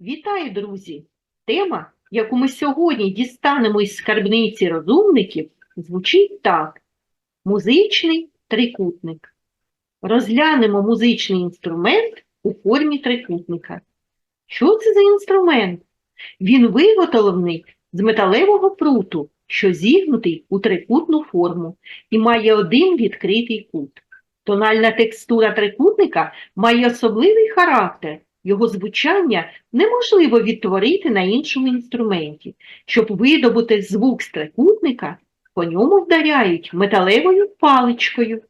Вітаю, друзі! Тема, яку ми сьогодні дістанемо із скарбниці розумників, звучить так: Музичний трикутник. Розглянемо музичний інструмент у формі трикутника. Що це за інструмент? Він виготовлений з металевого пруту, що зігнутий у трикутну форму і має один відкритий кут. Тональна текстура трикутника має особливий характер. Його звучання неможливо відтворити на іншому інструменті. Щоб видобути звук з трикутника, по ньому вдаряють металевою паличкою.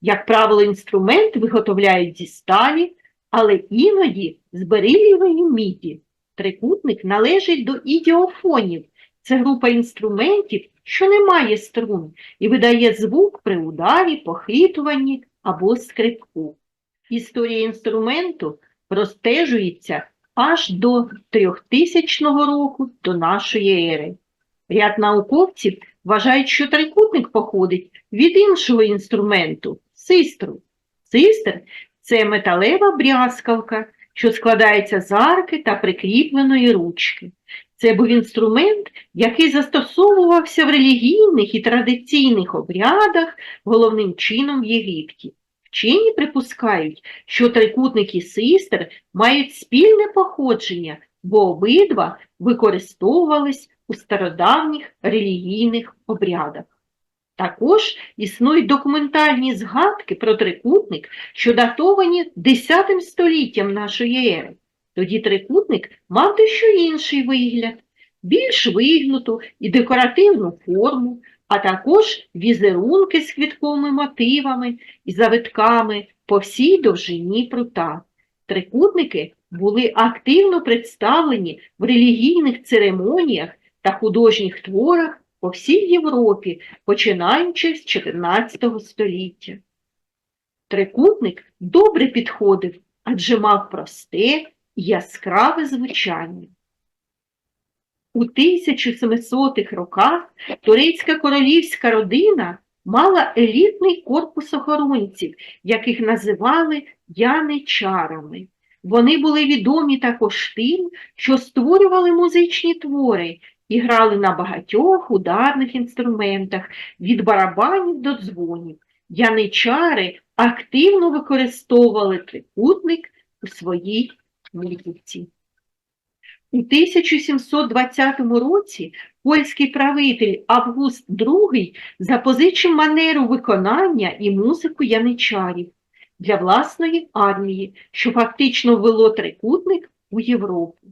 Як правило, інструмент виготовляють зі сталі, але іноді з берилівої міді. Трикутник належить до ідіофонів. Це група інструментів, що не має струн і видає звук при ударі, похитуванні або скрипку. Історія інструменту простежується аж до 3000 року до нашої ери. Ряд науковців вважають, що трикутник походить від іншого інструменту – систру. Систр – це металева брязкалка, що складається з арки та прикріпленої ручки. Це був інструмент, який застосовувався в релігійних і традиційних обрядах, головним чином в Єгипті. Вчені припускають, що трикутник і систер мають спільне походження, бо обидва використовувались у стародавніх релігійних обрядах. Також існують документальні згадки про трикутник, що датовані 10 століттям нашої ери. Тоді трикутник мав дещо інший вигляд, більш вигнуту і декоративну форму, а також візерунки з квітковими мотивами і завитками по всій довжині прута. Трикутники були активно представлені в релігійних церемоніях та художніх творах по всій Європі, починаючи з 14 століття. Трикутник добре підходив, адже мав просте яскраве звучання. У 1700-х роках турецька королівська родина мала елітний корпус охоронців, яких називали яничарами. Вони були відомі також тим, що створювали музичні твори і грали на багатьох ударних інструментах від барабанів до дзвонів. Яничари активно використовували трикутник у своїй музиці. У 1720 році польський правитель Август II запозичив манеру виконання і музику яничарів для власної армії, що фактично ввело трикутник у Європу.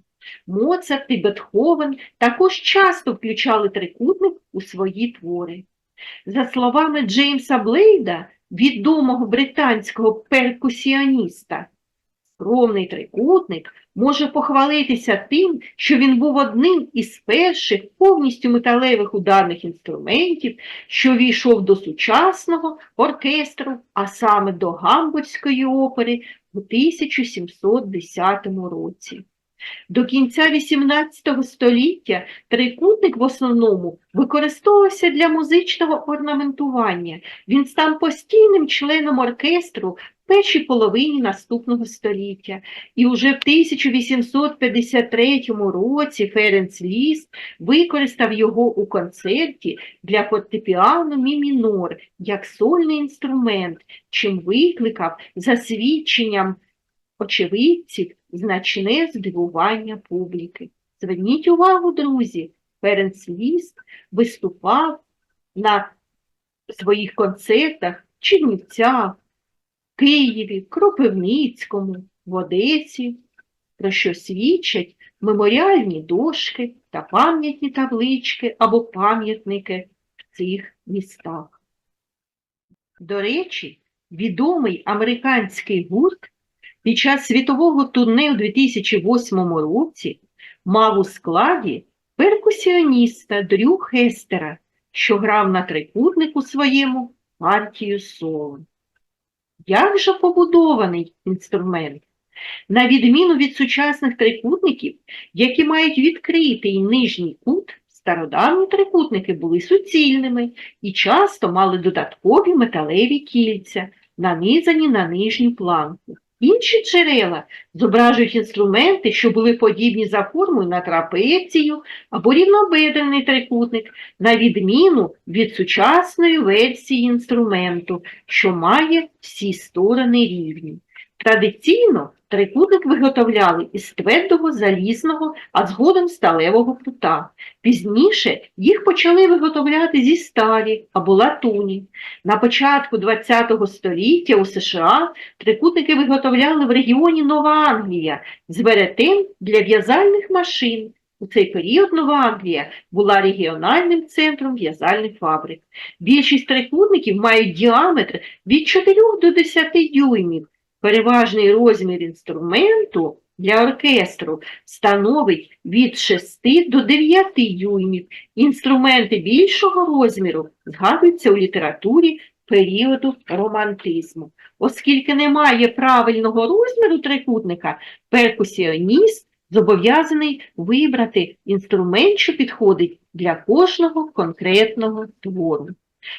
Моцарт і Бетховен також часто включали трикутник у свої твори. За словами Джеймса Блейда, відомого британського перкусіоніста, скромний трикутник може похвалитися тим, що він був одним із перших повністю металевих ударних інструментів, що війшов до сучасного оркестру, а саме до Гамбурзької опери у 1710 році. До кінця XVIII століття трикутник в основному використовувався для музичного орнаментування. Він став постійним членом оркестру першій половині наступного століття. І уже в 1853 році Ференц Ліст використав його у концерті для фортепіано мі мінор як сольний інструмент, чим викликав за свідченням очевидців значне здивування публіки. Зверніть увагу, друзі, Ференц Ліст виступав на своїх концертах в Чернівцях, Києві, Кропивницькому, в Одесі, про що свідчать меморіальні дошки та пам'ятні таблички або пам'ятники в цих містах. До речі, відомий американський гурт під час світового турне у 2008 році мав у складі перкусіоніста Дрю Хестера, що грав на трикутнику своєму партію соло. Як же побудований інструмент? На відміну від сучасних трикутників, які мають відкритий нижній кут, стародавні трикутники були суцільними і часто мали додаткові металеві кільця, нанизані на нижню планку. Інші джерела зображують інструменти, що були подібні за формою на трапецію або рівнобедрений трикутник, на відміну від сучасної версії інструменту, що має всі сторони рівні. Традиційно трикутник виготовляли із твердого залізного, а згодом сталевого прута. Пізніше їх почали виготовляти зі сталі або латуні. На початку ХХ століття у США трикутники виготовляли в регіоні Нова Англія з веретен для в'язальних машин. У цей період Нова Англія була регіональним центром в'язальних фабрик. Більшість трикутників мають діаметр від 4 до 10 дюймів. Переважний розмір інструменту для оркестру становить від 6 до 9 дюймів. Інструменти більшого розміру згадуються у літературі періоду романтизму. Оскільки немає правильного розміру трикутника, перкусіоніст зобов'язаний вибрати інструмент, що підходить для кожного конкретного твору.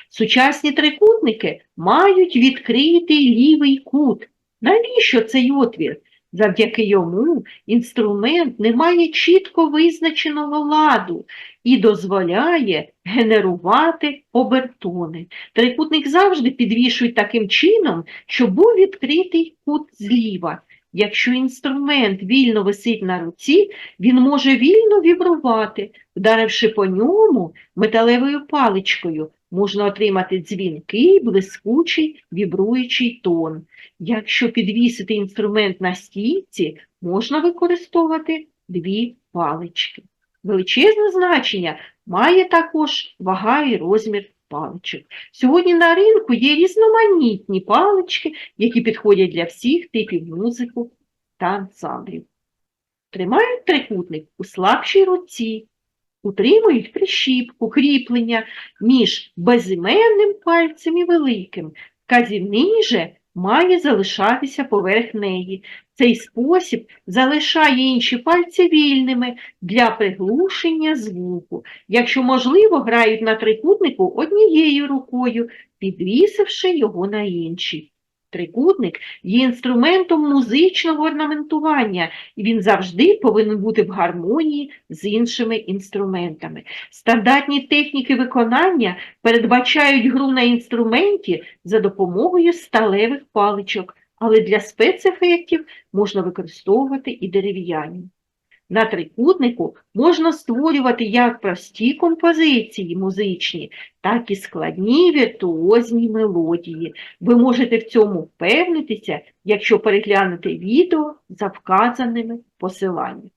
Сучасні трикутники мають відкритий лівий кут. Навіщо цей отвір? Завдяки йому інструмент не має чітко визначеного ладу і дозволяє генерувати обертони. Трикутник завжди підвішують таким чином, щоб був відкритий кут зліва. Якщо інструмент вільно висить на руці, він може вільно вібрувати. Вдаривши по ньому металевою паличкою, можна отримати дзвінкий, блискучий, вібруючий тон. Якщо підвісити інструмент на стійці, можна використовувати дві палички. Величезне значення має також вага і розмір паличок. Сьогодні на ринку є різноманітні палички, які підходять для всіх типів музики та ансамблів. Тримають трикутник у слабшій руці, утримують прищіпку, кріплення між безіменним пальцем і великим. Вказівний же має залишатися поверх неї. Цей спосіб залишає інші пальці вільними для приглушення звуку. Якщо можливо, грають на трикутнику однією рукою, підвісивши його на іншій. Трикутник є інструментом музичного орнаментування, і він завжди повинен бути в гармонії з іншими інструментами. Стандартні техніки виконання передбачають гру на інструменті за допомогою сталевих паличок, але для спецефектів можна використовувати і дерев'яні. На трикутнику можна створювати як прості композиції музичні, так і складні віртуозні мелодії. Ви можете в цьому впевнитися, якщо переглянете відео за вказаними посиланнями.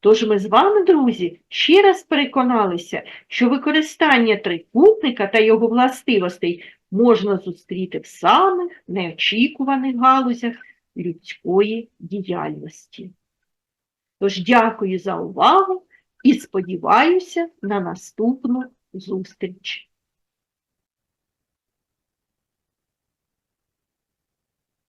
Тож ми з вами, друзі, ще раз переконалися, що використання трикутника та його властивостей можна зустріти в самих неочікуваних галузях людської діяльності. Тож дякую за увагу і сподіваюся на наступну зустріч.